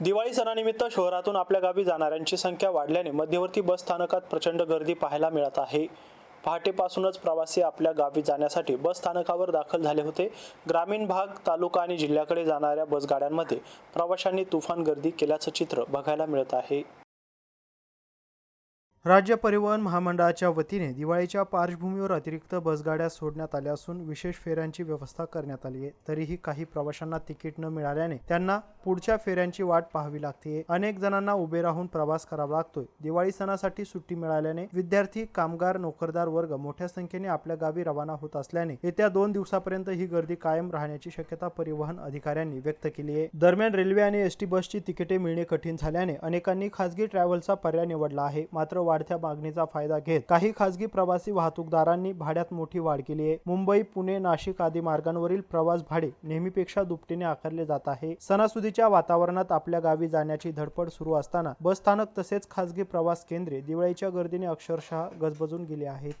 दिवाळी सणानिमित्त शहरातून आपल्या गावी जाणाऱ्यांची संख्या वाढल्याने मध्यवर्ती बस स्थानकात प्रचंड गर्दी पाहायला मिळत आहे. पहाटेपासूनच प्रवासी आपल्या गावी जाण्यासाठी बस स्थानकावर दाखल झाले होते. ग्रामीण भाग तालुका आणि जिल्ह्याकडे जाणाऱ्या बसगाड्यांमध्ये प्रवाशांनी तुफान गर्दी केल्याचं चित्र बघायला मिळत आहे. राज्य परिवहन महामंडळाच्या वतीने दिवाळीच्या पार्श्वभूमीवर अतिरिक्त बसगाड्या सोडण्यात आल्या असून विशेष फेऱ्यांची व्यवस्था करण्यात आली आहे. तरीही काही प्रवाशांना तिकीट न मिळाल्याने त्यांना पुढच्या फेऱ्यांची वाट पाहावी लागते. अनेक जणांना उभे राहून प्रवास करावा लागतोय. दिवाळी सणासाठी सुट्टी मिळाल्याने विद्यार्थी कामगार नोकरदार वर्ग मोठ्या संख्येने आपल्या गावी रवाना होत असल्याने येत्या दोन दिवसापर्यंत ही गर्दी कायम राहण्याची शक्यता परिवहन अधिकाऱ्यांनी व्यक्त केली आहे. दरम्यान रेल्वे आणि एस टी बसची तिकिटे मिळणे कठीण झाल्याने अनेकांनी खासगी ट्रॅव्हलचा पर्याय निवडला आहे. मात्र वाढत्या मागणीचा फायदा घेत काही खासगी प्रवासी वाहतूकदारांनी भाड्यात मोठी वाढ केली आहे. मुंबई पुणे नाशिक आदी मार्गांवरील प्रवास भाडे नेहमीपेक्षा दुपटीने आकारले जात आहे. सणासुदीच्या वातावरणात आपल्या गावी जाण्याची धडपड सुरू असताना बस स्थानक तसेच खासगी प्रवास केंद्रे दिवाळीच्या गर्दीने अक्षरशः गजबजून गेली आहेत.